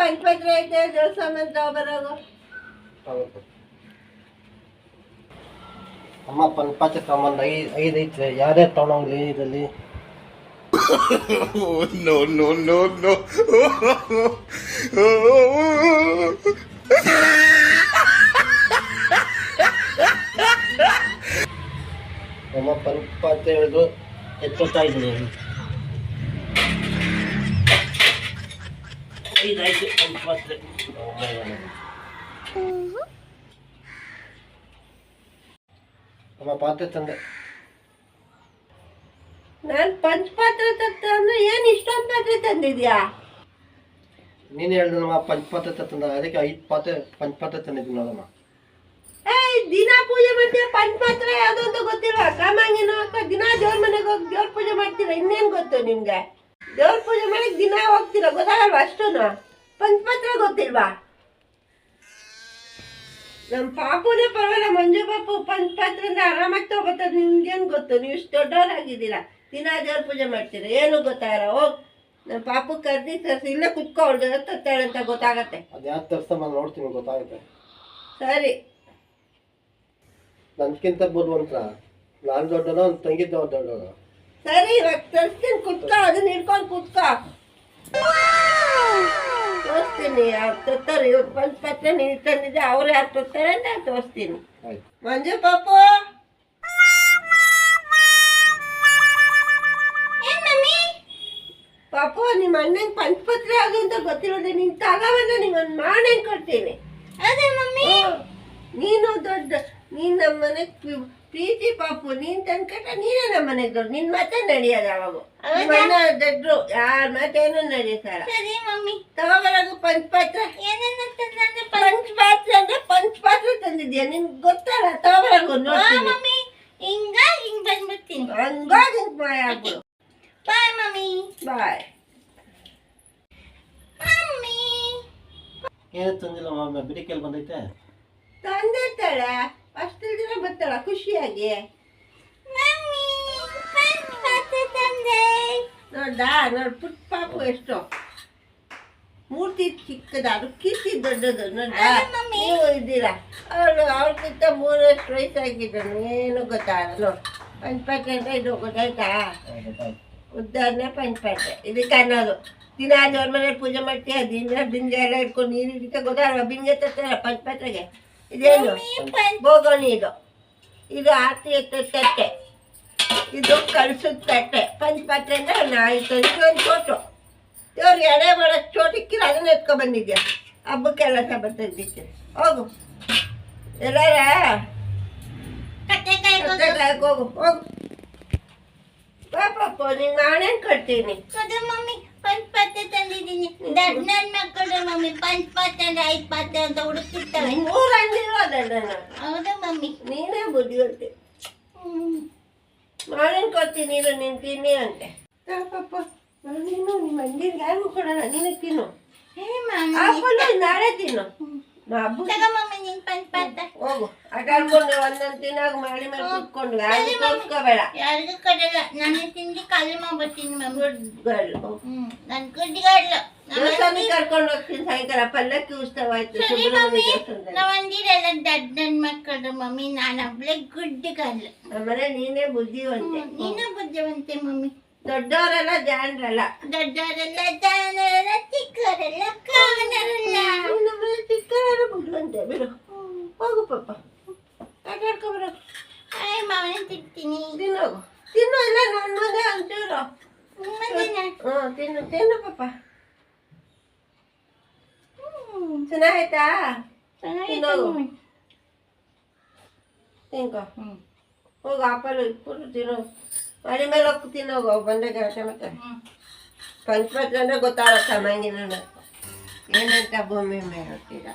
ಪಂಚಪತ್ರ ಐತೆ ದೇವಸ್ಥಾನ ಬರೋದು? ಅಮ್ಮ ಪಂಪಾಚ ತಗೊಂಬಂದು ಐದು ಐದು ಐತೆ ತೊಗೊಂಡೋಗ್ಲಿ ಇದರಲ್ಲಿ. ನೋ ನೋ ನೋ ನೋ ಅಮ್ಮ ಪಂಪಾಚ ಹೇಳಿದ್ರು ಎತ್ತುತ್ತಾ ಇದ್ದೀನಿ. ಐದು ಐದು ಪಂಪಾತ್ರೆ ಅಮ್ಮ ಪಾತ್ರೆ ತಂದೆ. ನಾನು ಪಂಚಪಾತ್ರೆ ತತ್ತ ಅಂದ್ರೆ ಏನು ಇಷ್ಟೊಂದು ಪಾತ್ರೆ ತಂದಿದ್ಯಾ? ನೀನು ಹೇಳ್ದೆ ನಮ್ಮ ಪಂಚಪಾತ್ರೆ ತಂದ ಅದಕ್ಕೆ ಐದು ಪಾತ್ರೆ ಪಂಚಪಾತ್ರೆ ತಂದಿದ್ದೀನಿ ನೋಡಮ್ಮ. ಏಯ್ ದಿನ ಪೂಜೆ ಮಾಡ್ತೀರಾ ಪಂಚಪಾತ್ರೆ ಯಾವ್ದು ಅಂತ ಗೊತ್ತಿಲ್ಲ ಕಾಮಾಂಗಿನ ದಿನ ದೇವ್ರ ಮನೆಗೆ ಹೋಗಿ ದೇವ್ರ ಪೂಜೆ ಮಾಡ್ತೀರಾ? ಇನ್ನೇನು ಗೊತ್ತು ನಿಮ್ಗೆ? ದೇವ್ರ ಪೂಜೆ ಮಾಡಕ್ ದಿನ ಹೋಗ್ತೀರ? ಗೊತ್ತಾಗಲ್ವಾ ಅಷ್ಟೊಂದು ಪಂಚಪಾತ್ರ ಗೊತ್ತಿಲ್ವಾ? ನಮ್ಮ ಪಾಪುನೇ ಪರವಾಗಿಲ್ಲ ಮಂಜು ಪಾಪು ಪಂಚಪತ್ರ ಅಂದ್ರೆ ಆರಾಮಾಗಿ ತಗೋಬರ್ತದೆ ನಿಮ್ಗೇನು ಗೊತ್ತು? ನೀವು ಇಷ್ಟು ದೊಡ್ಡವರಾಗಿದ್ದೀರಾ. ದಿನ ದೇವ್ರ ಪೂಜೆ ಮಾಡ್ತೀರ. ಏನು ಗೊತ್ತಾಗಲ್ಲ. ಹೋಗ್. ನಮ್ಮ ಪಾಪು ಕರ್ದಿ ತರ್ಸಿ ಇಲ್ಲ ಕುತ್ಕೊ ಅವ್ರಿಗೆ ತತ್ತಾಳೆ ಅಂತ ಗೊತ್ತಾಗತ್ತೆ. ಅದು ತರಿಸ್ತಾ ನೋಡ್ತೀನಿ ಗೊತ್ತಾಗುತ್ತೆ. ಸರಿ. ನನ್ಕಿಂತ ಬುದ್ಧಿವಂತ ನಾನು ದೊಡ್ಡನೋ ಅವ್ನ ತಂಗಿ ದೊಡ್ಡವನು ಸರಿ ಇವಾಗ ತರಿಸ್ತೀನಿ ಕುತ್ಕೋ ಅದನ್ನ ಹಿಡ್ಕೊಂಡು ಕುತ್ಕೋ. ತೋರಿಸ್ತೀನಿ ಅವ್ರು ತರ್ತಾರೆ ಇವ್ರು ಬಂದು ಪತ್ರ ನೀನು ತಂದಿದ್ದೆ ಅವ್ರು ಯಾರು ತರ್ತಾರೆ ಅಂತ ತೋರಿಸ್ತೀನಿ. ಮಂಜು ಪಾಪು ಪಾಪು ನಿಮ್ಮ ಅಣ್ಣಂಗೆ ಪಂಚಪತ್ರ ಅದು ಅಂತ ಗೊತ್ತಿರೋದೆ ನೀನು ತಗೋಬಂದ್ರೆ ನಿಂಗೊಂದು ಮಾಡಿ ಕೊಡ್ತೀನಿ. ಅದೇ ಮಮ್ಮಿ. ನೀನು ದೊಡ್ಡ ನೀನು ನಮ್ಮ ಮನೆಗೆ ಪ್ರೀತಿ ಪಾಪು ನೀನ್ ತಂದ್ಕಟ್ಟ ನೀನೇ ನಮ್ಮ ಮನೆಗೆ ದೊಡ್ಡ ನಿನ್ ಮತ್ತೆ ನಡೆಯೋದು ಅವಾಗ. ನಿಮ್ಮ ಅಣ್ಣ ದೊಡ್ಡರು ಯಾರ ಮಾತೇನು ನಡೆಯುತ್ತಾರ ಸರಿ ಮಮ್ಮಿ. ತಗೋಬರೋದು ಪಂಚಪಾತ್ರ ಏನೇನು ತಂದ್ರೆ ಪಂಚಪಾತ್ರ ಅಂದ್ರೆ ಪಂಚಪಾತ್ರ ತಂದಿದ್ಯಾ? ನಿನ್ ಗೊತ್ತಲ್ಲ ತಗೋಬರೋದು ನೋಡ್ತೀನಿ. ಮಮ್ಮಿ. ಹಿಂಗ ಹಿಂಗ್ ಬಂದ್ಬಿಡ್ತೀನಿ. ಹಂಗಾಗ ಹಿಂಗ್ ಬಾಯ್ ಆಗ್ಬಿಡು. Bye mummy. ಬಾಯ್. ಮಮ್ಮಿ. ಏನು ತಂದಿಲ್ಲ ಮಾಮ ಬಿಡಿಕೆಲ್ ಬಂದೈತೆ. ತಂದಿರ್ತಾಳೆ ಅಷ್ಟು ದಿನ ಬರ್ತಾಳ ಖುಷಿಯಾಗಿ. ನೋಡ ನೋಡ್ ಪುಟ್ಟ ಪಾಪು ಎಷ್ಟು. ಮೂರ್ತಿ ಚಿಕ್ಕದ ಅದು ಕೀರ್ತಿ ದೊಡ್ಡದು ನೋಡ. ನೀವು ಇದ್ದೀರಾ? ಅವಳು ಅವ್ರಿಗಿಂತ ಮೂರಷ್ಟು ವಯಸ್ಸಾಗಿದ್ದನು ಏನು ಗೊತ್ತಾಗಲ್ಲ ನೋಡು ಪಂಚಪಾತ್ರೆ ಅಂದ್ರೆ ಇದು ಗೊತ್ತಾಯ್ತಾ ಉದ್ದಾರಣೆ ಪಂಚಪಾಟೆ ಇದಕ್ಕೆ ಅನ್ನೋದು. ದಿನ ದೇವ್ರ ಮನೆ ಪೂಜೆ ಮಾಡ್ತೀಯ? ದಿನ ಬಿಂಗೆ ಎಲ್ಲ ಇಟ್ಕೊಂಡು ನೀರು ಇದಕ್ಕೆ ಗೊತ್ತಾಗಲ್ಲ ಬಿಂಗೆ ತರ್ತಾರ ಪಂಚಪಾತ್ರೆಗೆ ಇದೇನು? ಬೋಗೋಣಿ ಇದು ಇದು ಆರತಿ ತಟ್ಟೆ ಇದು ಕಳಿಸಿದ ತಟ್ಟೆ ಪಂಚಪಾತ್ರೆ ಅಂದ್ರೆ ನಾಯ್ತು ಒಂದು ಚೋಟು ದೇವ್ರಿಗೆ ಎಡೆ ಮಾಡೋಕ್ಕೆ ಚೋಟಿಕ್ಕಿರ ಅದನ್ನ ಎತ್ಕೊ ಬಂದಿದ್ಯಾ? ಹಬ್ಬಕ್ಕೆಲ್ಲ ಸಹ ಬರ್ತಿದ್ದಿಕ್ಕೆ ಹೋಗು. ಎಲ್ಲಾರ ಹೋಗು. ಹೋಗು. ಪಾಪಪ್ಪ ನೀನ್ ನಾನೇನು ಕಟ್ತೀನಿ? ಅದೇ ಮಮ್ಮಿ ಪಂಚ್ ಪಾತ್ರೆ ತಂದಿದ್ದೀನಿ ದಡ್ ನನ್ ಮಕ್ಕಳು ಮಮ್ಮಿ ಪಂಚ್ ಪಾತ್ರೆ ಅಂದ್ರೆ ಐದ್ ಪಾತ್ರೆ ಅಂತ ಹುಡುಕ್ತಿರ್ತಾವೆ ಮೂರು ಅಂದಿರೋದಲ್ಲ ಹೌದಾ ಮಮ್ಮಿ. ನೀನೇ ಬುದ್ಧಿವಂತೆ. ನಾನೇನು ಕೊಡ್ತೀನಿ? ಇದು ನೀನು ತಿನ್ನಿ ಅಂತೆ. ಪಾಪ ನೀನು ನಿಮ್ಮ ಮಂದಿಗೆ ಯಾರಿಗೂ ಕೊಡೋಣ ನೀನು ತಿನ್ನು. ನಾಳೆ ತಿನ್ನು. ಹೋಗು. ಒಂದೊಂದು ಮಾಡಿ ಮೇಲೆ ಕುತ್ಕೊಂಡು ಯಾರಿಗೂ ತೋರಿಸ್ಕೋಬೇಡ. ಯಾರಿಗೂ ಕೊಡಲ್ಲ. ನಾನೇ ತಿಂದು ಖಾಲಿ ಮಾಡ್ಬಿಡ್ತೀನಿ ಮಮ್ಮಿ ಗುಡ್ ಗರ್ಲ್ ಹ್ಮ್. ನನ್ ಗುಡ್ಡಿಗಾಡ್ಲು. ದೇವಸ್ಥಾನಕ್ಕೆ ಕರ್ಕೊಂಡು ಹೋಗ್ತೀನಿ ಸಾಯಂಕಾಲ. ಪಲ್ಲಕ್ಕಿ ಉತ್ಸವ ಆಯ್ತು ಸರಿ ಮಮ್ಮಿ. ದೇವಸ್ಥಾನದಲ್ಲಿ. ನಾವ್ ಅಂದಿರಲ್ಲ ದಡ್ ನನ್ ಮಕ್ಕಳು ಮಮ್ಮಿ. ನಾನು ಒಬ್ಳೆ ಗುಡ್ಡಿಗಾಡ್ಲು. ಆಮೇಲೆ ನೀನೇ ಬುದ್ಧಿವಂತೆ. ನೀನೇ ಬುದ್ಧಿವಂತೆ ಮಮ್ಮಿ. ದೊಡ್ಡವರೆಲ್ಲ ಜಾಣರಲ್ಲ ದೊಡ್ಡವರೆಲ್ಲ ಮಾವನ ತಿಂತೀನಿ ತಿನ್ನು. ತಿನ್ನು ಇಲ್ಲ ನನ್ನ ಮಗ ಅಂತೀರೋ ಹ್ಞೂ ತಿನ್ನು ತಿನ್ನು ಪಾಪ. ಚೆನ್ನಾಗಾಯ್ತಾ ತಿನ್ನೋಗು. ತಿನ್ಕೋ. ಹೋಗು ಆಪಲ್ ಇಟ್ಬಿಟ್ಟು ತಿನ್ನು. ಮನೆ ಮೇಲೆ ಹೋಗಿ ತಿನ್ನೋಗು ಬಂದಾಗ ಮತ್ತೆ. ಪಂಚಪತ್ರ ಅಂದ್ರೆ ಗೊತ್ತಾಗತ್ತ ಮಂಗಿನ ಏನಂತ ಭೂಮಿ ಮೇಲೆ ಹೋಗ್ತೀರಾ?